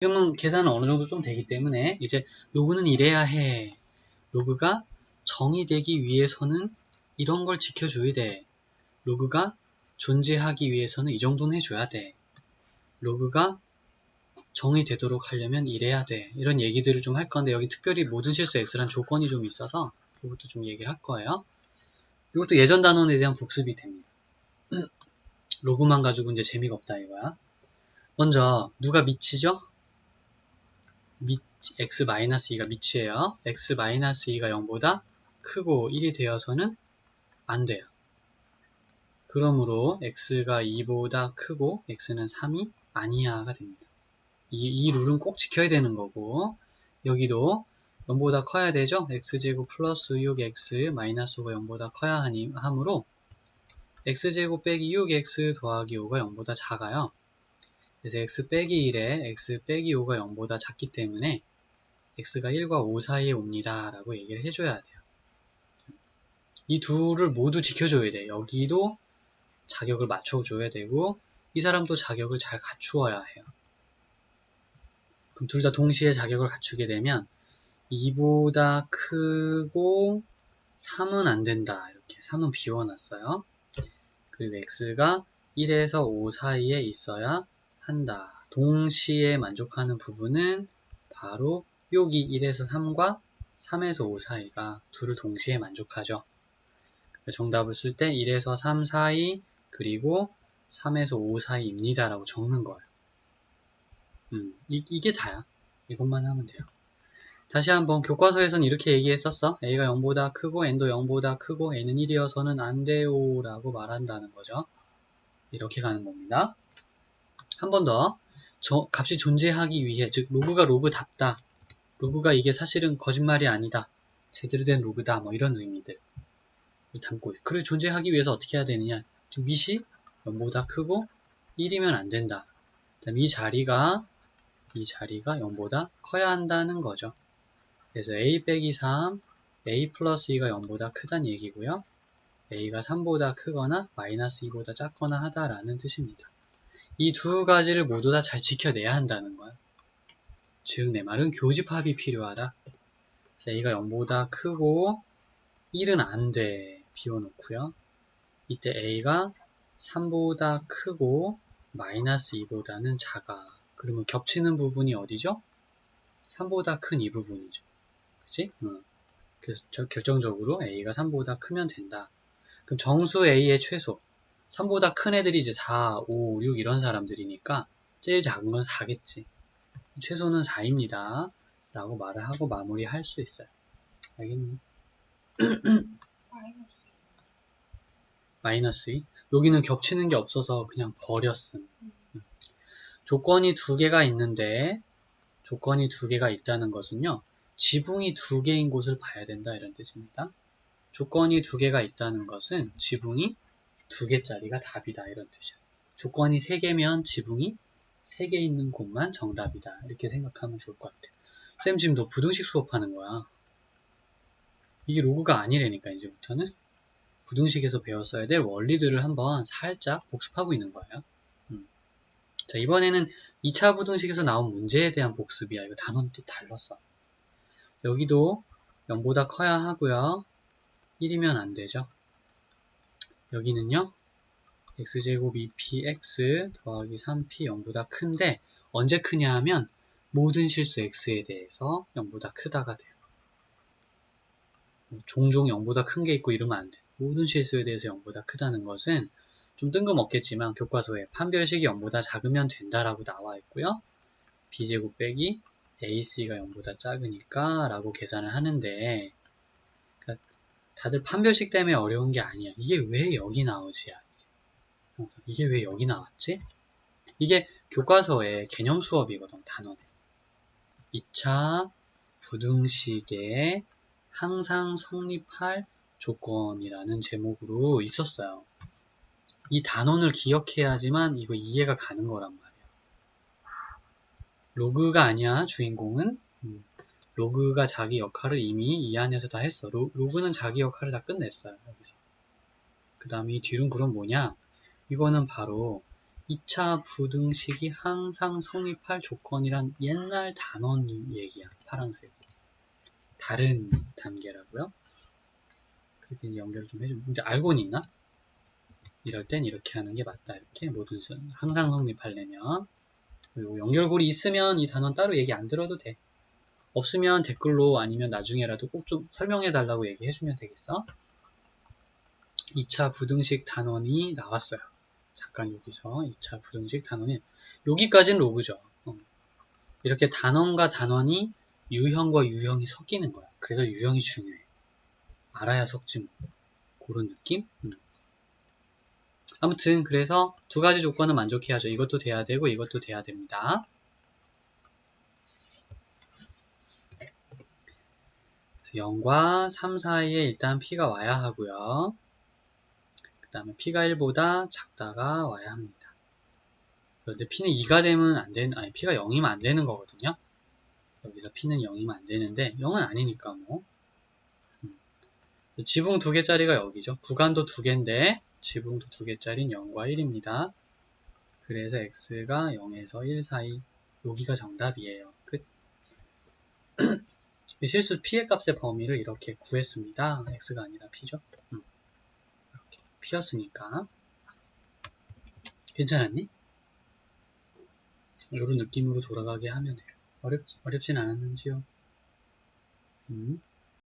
지금은 계산은 어느 정도 좀 되기 때문에 이제 로그는 이래야 해. 로그가 정의되기 위해서는 이런 걸 지켜줘야 돼. 로그가 존재하기 위해서는 이 정도는 해줘야 돼. 로그가 정의되도록 하려면 이래야 돼. 이런 얘기들을 좀 할 건데 여기 특별히 모든 실수 X란 조건이 좀 있어서 이것도 좀 얘기를 할 거예요. 이것도 예전 단원에 대한 복습이 됩니다. 로그만 가지고 이제 재미가 없다 이거야. 먼저 누가 미치죠? 미, x-2가 미치예요. x-2가 0보다 크고 1이 되어서는 안 돼요. 그러므로 x가 2보다 크고 x는 3이 아니야가 됩니다. 이, 이 룰은 꼭 지켜야 되는 거고 여기도 0보다 커야 되죠? x제곱 플러스 6x 마이너스 5가 0보다 커야 하니, 하므로 x제곱 빼기 6x 더하기 5가 0보다 작아요. 그래서 x 빼기 1에 x 빼기 5가 0보다 작기 때문에 x가 1과 5 사이에 옵니다. 라고 얘기를 해줘야 돼요. 이 둘을 모두 지켜줘야 돼. 여기도 자격을 맞춰줘야 되고 이 사람도 자격을 잘 갖추어야 해요. 그럼 둘 다 동시에 자격을 갖추게 되면 2보다 크고 3은 안 된다. 이렇게 3은 비워놨어요. 그리고 x가 1에서 5 사이에 있어야 한다. 동시에 만족하는 부분은 바로 여기 1에서 3과 3에서 5 사이가 둘을 동시에 만족하죠. 정답을 쓸 때 1에서 3 사이 그리고 3에서 5 사이입니다 라고 적는 거예요. 음, 이, 게 다야. 이것만 하면 돼요. 다시 한번 교과서에선 이렇게 얘기했었어. A가 0보다 크고 N도 0보다 크고 N은 1이어서는 안 돼요 라고 말한다는 거죠. 이렇게 가는 겁니다. 한 번 더. 저 값이 존재하기 위해 즉 로그가 로그답다. 로그가 이게 사실은 거짓말이 아니다. 제대로 된 로그다. 뭐 이런 의미들 담고 그리고 존재하기 위해서 어떻게 해야 되느냐. 밑이 0보다 크고 1이면 안 된다. 그다음 이 자리가 이 자리가 0보다 커야 한다는 거죠. 그래서 a 빼기 3, a 플러스 2가 0보다 크다는 얘기고요. a가 3보다 크거나 마이너스 2보다 작거나 하다라는 뜻입니다. 이 두 가지를 모두 다 잘 지켜내야 한다는 거야. 즉, 내 말은 교집합이 필요하다. 그래서 a가 0보다 크고 1은 안 돼. 비워놓고요. 이때 a가 3보다 크고 마이너스 2보다는 작아. 그러면 겹치는 부분이 어디죠? 3보다 큰 이 부분이죠. 그치? 응. 그래서 결정적으로 a가 3보다 크면 된다. 그럼 정수 a의 최소 3보다 큰 애들이 이제 4, 5, 6 이런 사람들이니까 제일 작은 건 4겠지. 최소는 4입니다. 라고 말을 하고 마무리할 수 있어요. 알겠니? 마이너스 2. 마이너스 2? 여기는 겹치는 게 없어서 그냥 버렸음. 조건이 두 개가 있는데 조건이 두 개가 있다는 것은요. 지붕이 두 개인 곳을 봐야 된다 이런 뜻입니다. 조건이 두 개가 있다는 것은 지붕이 두 개짜리가 답이다 이런 뜻이야. 조건이 세 개면 지붕이 세 개 있는 곳만 정답이다 이렇게 생각하면 좋을 것 같아. 쌤 지금 너 부등식 수업하는 거야. 이게 로그가 아니라니까 이제부터는 부등식에서 배웠어야 될 원리들을 한번 살짝 복습하고 있는 거예요. 음. 자 이번에는 2차 부등식에서 나온 문제에 대한 복습이야. 이거 단원 또 달랐어. 여기도 0보다 커야 하고요. 1이면 안 되죠. 여기는요. x제곱 2px 더하기 3p 0보다 큰데 언제 크냐 하면 모든 실수 x에 대해서 0보다 크다가 돼요. 종종 0보다 큰 게 있고 이러면 안 돼. 모든 실수에 대해서 0보다 크다는 것은 좀 뜬금없겠지만 교과서에 판별식이 0보다 작으면 된다라고 나와 있고요. b제곱 빼기 AC가 0보다 작으니까 라고 계산을 하는데 다들 판별식 때문에 어려운 게 아니야. 이게 왜 여기 나오지야? 이게 왜 여기 나왔지? 이게 교과서의 개념 수업이거든, 단원에. 2차 부등식에 항상 성립할 조건이라는 제목으로 있었어요. 이 단원을 기억해야지만 이거 이해가 가는 거란 말이야. 로그가 아니야, 주인공은. 음, 로그가 자기 역할을 이미 이 안에서 다 했어. 로, 로그는 자기 역할을 다 끝냈어요. 여기서. 그 다음에 이 뒤는 그럼 뭐냐? 이거는 바로 2차 부등식이 항상 성립할 조건이란 옛날 단원 얘기야. 파란색. 다른 단계라고요. 그렇게 연결을 좀 해줘. 이제 알고는 있나? 이럴 땐 이렇게 하는 게 맞다. 이렇게 모든 선 항상 성립하려면 그리고 연결고리 있으면 이 단원 따로 얘기 안 들어도 돼. 없으면 댓글로 아니면 나중에라도 꼭 좀 설명해 달라고 얘기해 주면 되겠어. 2차 부등식 단원이 나왔어요. 잠깐 여기서 2차 부등식 단원이 여기까지는 로그죠. 어. 이렇게 단원과 단원이 유형과 유형이 섞이는 거야. 그래서 유형이 중요해. 알아야 섞지 뭐. 그런 느낌? 음. 아무튼 그래서 두 가지 조건은 만족해야죠. 이것도 돼야 되고 이것도 돼야 됩니다. 0과 3 사이에 일단 P가 와야 하고요. 그 다음에 P가 1보다 작다가 와야 합니다. 그런데 P는 2가 되면 안 되는, 아니 P가 0이면 안 되는 거거든요. 여기서 P는 0이면 안 되는데 0은 아니니까 뭐. 음. 지붕 두 개짜리가 여기죠. 구간도 두 개인데 지붕도 두 개짜리는 0과 1입니다. 그래서 x가 0에서 1 사이 여기가 정답이에요. 끝. 실수 p의 값의 범위를 이렇게 구했습니다. x가 아니라 p죠. 음. 이렇게 p였으니까 괜찮았니? 이런 느낌으로 돌아가게 하면 돼요. 어렵, 어렵진 않았는지요? 음.